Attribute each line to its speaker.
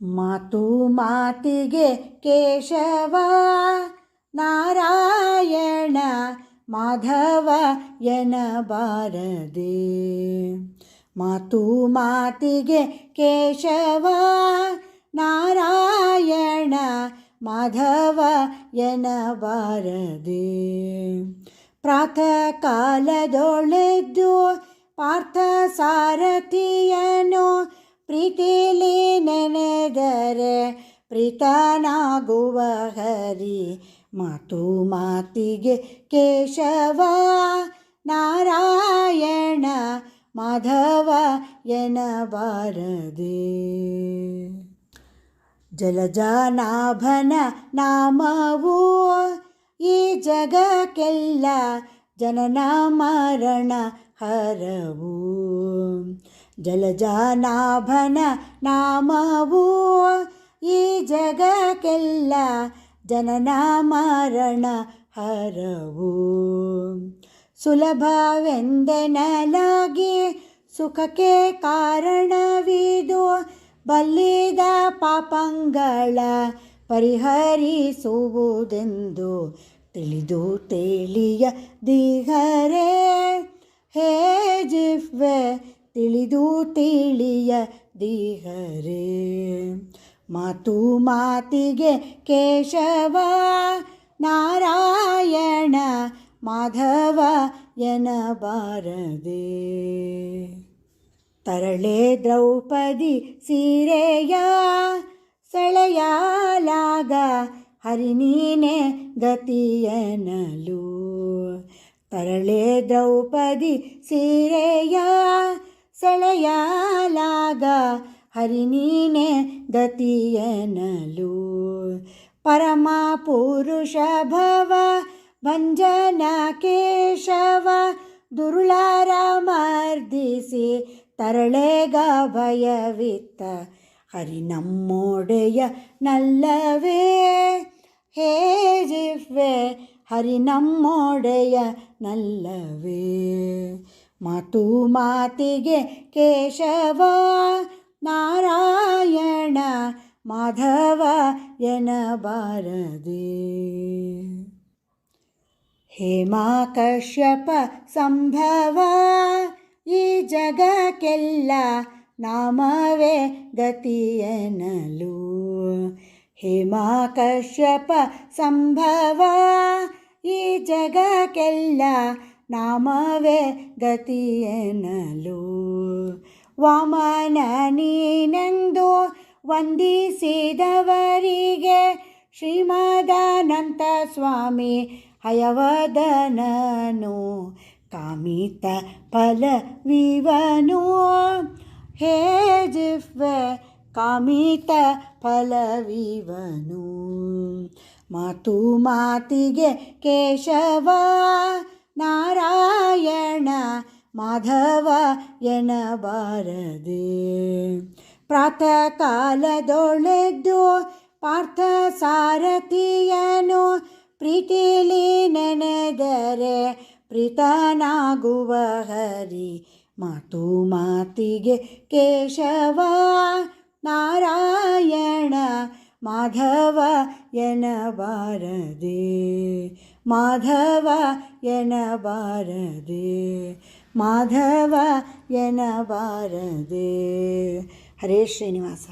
Speaker 1: ಮಾತು ಮಾತಿಗೆ ಕೇಶವ, ನಾರಾಯಣ, ಮಾಧವ ಎನಬಾರದೆ ಮಾತು ಮಾತಿಗೆ ಕೇಶವ, ನಾರಾಯಣ, ಮಾಧವ ಎನಬಾರದೆ ಪ್ರಾತಃ ಕಾಲದೊಳೆದ್ದು ಪಾರ್ಥ ಸಾರಥಿಯನು ಪ್ರೀತಿಲಿ ನೆನೆದರೆ ಪ್ರೀತನಾಗುವ ಹರಿ ಮಾತು ಮಾತಿಗೆ ಕೇಶವ ನಾರಾಯಣ ಮಾಧವ ಎನಬಾರದೆ ಜಲಜಾನಾಭನ ನಾಮವು ಈ ಜಗಕ್ಕೆಲ್ಲ ಜನನ ಮರಣ ಹರವು ಜಲಜಾನಾಭನ ನಾಮವು ಈ ಜಗಕ್ಕೆಲ್ಲ ಜನನ ಮರಣ ಹರವು. ಸುಲಭವೆಂದೆನಲಾಗಿ ಸುಖಕ್ಕೆ ಕಾರಣವಿದು ಬಲ್ಲಿದ ಪಾಪಂಗಳ ಪರಿಹರಿಸುವುದೆಂದು ತಿಳಿದು ತಿಳಿಯ ದಿಗರೆ. ಹೇ ಜಿಫ್ವೆ ತಿಳಿದು ತಿಳಿಯ ದಿಹರೆ. ಮಾತು ಮಾತಿಗೆ ಕೇಶವ ನಾರಾಯಣ ಮಾಧವ ಎನಬಾರದೆ ತರಳೆ ದ್ರೌಪದಿ ಸೀರೆಯ ಸೆಳೆಯಲಾಗ ಹರಿನೀನೆ ಗತಿಯನಲು. ತರಳೆ ದ್ರೌಪದಿ ಸೀರೆಯ ಸೆಳೆಯಲಾಗ ಹರಿನೀನೆ ಗತಿಯನಲು ಪರಮ ಪುರುಷ ಭವ ಭಂಜನ ಕೇಶವ ದುರುಳಾರ ಮರ್ದಿಸಿ ತರಳೆಗ ಭಯವಿತ್ತ ಹರಿ ನಮ್ಮೊಡೆಯ ನಲ್ಲವೇ. ಹೇ ಜಿವ್ವೆ ಹರಿ ನಮ್ಮೊಡೆಯ ನಲ್ಲವೇ. ಮಾತು ಮಾತಿಗೆ ಕೇಶವ, ನಾರಾಯಣ, ಮಾಧವ ಎನಬಾರದೆ ಹೇಮಾಕಶ್ಯಪ ಸಂಭವ, ಈ ಜಗಕ್ಕೆಲ್ಲ ನಾಮವೇ ಗತಿಯನಲು. ಹೇಮಾ ಕಶ್ಯಪ ಸಂಭವ, ಈ ಜಗಕ್ಕೆಲ್ಲ ನಾಮವೇ ಗತಿಯನಲು. ವಾಮನ ನೀನೆಂದು ವಂದಿಸಿದವರಿಗೆ ಶ್ರೀಮದಾನಂತ ಸ್ವಾಮಿ ಹಯವದನನು. ಕಾಮಿತ ಫಲವಿವನು. ಹೇ ಜಿಫ್ವೆ ಕಾಮಿತ ಫಲವಿವನು. ಮಾತು ಮಾತಿಗೆ ಕೇಶವ ನಾರಾಯಣ ಮಾಧವ ಎನಬಾರದೆ. ಪ್ರಾತಃ ಕಾಲದೊಳೆದ್ದು ಪಾರ್ಥ ಸಾರಥಿಯನು ಪ್ರೀತಿಲಿ ನೆನೆದರೆ ಪ್ರೀತನಾಗುವ ಹರಿ ಮಾತು ಮಾತಿಗೆ ಕೇಶವ ನಾರಾಯಣ ಮಾಧವ ಎನಬಾರದೆ ಮಾಧವ ಎನಬಾರದೆ ಮಾಧವ ಎನಬಾರದೆ ಹರೇ ಶ್ರೀನಿವಾಸ